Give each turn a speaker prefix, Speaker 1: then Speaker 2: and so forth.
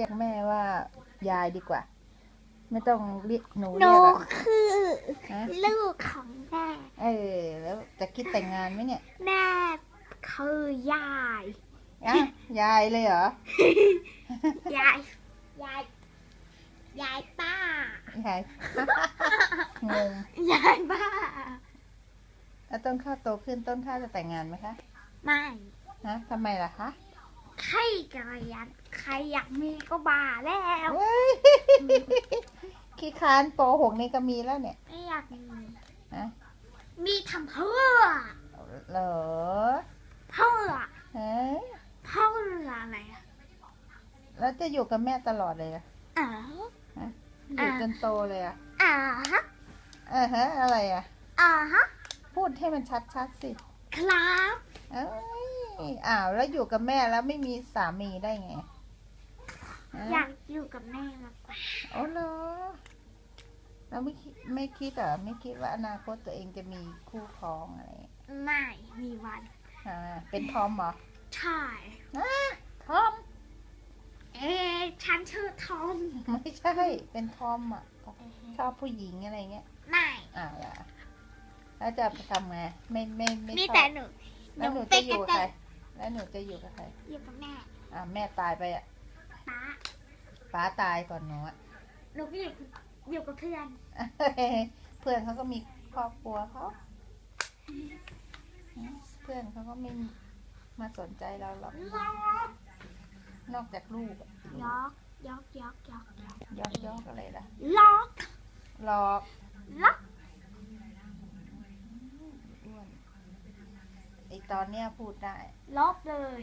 Speaker 1: เรียกแม่ว่ายายดีกว่า ไม่ต้องเรียกหนู
Speaker 2: ห
Speaker 1: เรี
Speaker 2: นู
Speaker 1: ยกอะ
Speaker 2: คือ
Speaker 1: ฮะ
Speaker 2: ลูกของแม่
Speaker 1: เออ แล้วจะคิดแต่งงานไหมเนี่ย
Speaker 2: แม่คือยาย
Speaker 1: อะยายเลยเหรอ
Speaker 2: ยาย ยาย ยายป้า
Speaker 1: ยาย งง
Speaker 2: ยายป้า
Speaker 1: แล้วต้นข้าวโตขึ้นต้นข้าวจะแต่งงานไหมคะ
Speaker 2: ไม่
Speaker 1: นะทำไมล่ะคะ
Speaker 2: ใครจะอยากใครอยากมีก็บ้าแล้ว
Speaker 1: เว้ยขี้คานโปหกนี่ก็มีแล้วเนี่ย
Speaker 2: ไม่อยากมี
Speaker 1: ฮะ
Speaker 2: มีทำเพื่อ
Speaker 1: เหรอ
Speaker 2: เพื่อ
Speaker 1: เฮ้ย
Speaker 2: เพื่ออะไรอะ
Speaker 1: แล้วจะอยู่กับแม่ตลอดเลยเหรอ
Speaker 2: อ๋อ
Speaker 1: อยู่
Speaker 2: อ่า
Speaker 1: จนโตเลยอะ
Speaker 2: อ่าฮะ
Speaker 1: เออฮะอะไรอะ
Speaker 2: อ่าฮะ
Speaker 1: พูดให้มันชัดๆสิ
Speaker 2: ครับ
Speaker 1: เอ้ย อ้าวแล้วอยู่กับแม่แล้วไม่มีสามีได้ไงฮะ
Speaker 2: อยากอยู่กับแม่มากกว่า
Speaker 1: โอ้เหรอแล้วไม่คิดไม่คิดเหรอไม่คิดว่าอนาคตตัวเองจะมีคู่ครองอะไรอย่างเงี้ย
Speaker 2: ไม่มีวัน
Speaker 1: อ่าเป็นทอมเหรอ
Speaker 2: ใช่
Speaker 1: ทอม
Speaker 2: เอ๊ะฉันชื่อทอม
Speaker 1: ไม่ใช่ เป็นทอมอะชอบผู้หญิงอะไรเงี้ย
Speaker 2: ไม่
Speaker 1: อ้าวล่ะแล้วจะไปทำไงไม่ไม่ไม่
Speaker 2: มี
Speaker 1: ชอบ
Speaker 2: แต่หนู
Speaker 1: แล้วหนู
Speaker 2: เป็
Speaker 1: จะ
Speaker 2: น
Speaker 1: อยู่
Speaker 2: กระ
Speaker 1: กับใคร
Speaker 2: ต่าย
Speaker 1: แล้วหนูจะอยู่กับใคร
Speaker 2: อยู่กับแม่
Speaker 1: อ่าแม่ตายไปอะ
Speaker 2: ป้า
Speaker 1: ป้าตายก่อนหนูอะ
Speaker 2: หนูก็อยู่อยู่กับเพื่อน
Speaker 1: เพื่อนเขาก็มีครอบครัวเขาเพื่อนเขาก็ไม่มาสนใจเราหรอก
Speaker 2: ล็อก
Speaker 1: นอกจากลูกอะ
Speaker 2: ยอกยอกยอกยอกยอก
Speaker 1: ยอกยอกอะไรล่ะ
Speaker 2: ล็อก
Speaker 1: หลอก
Speaker 2: ล็อก
Speaker 1: อ้วนไอ ตอนเนี้ยพูดได้
Speaker 2: ลบเลย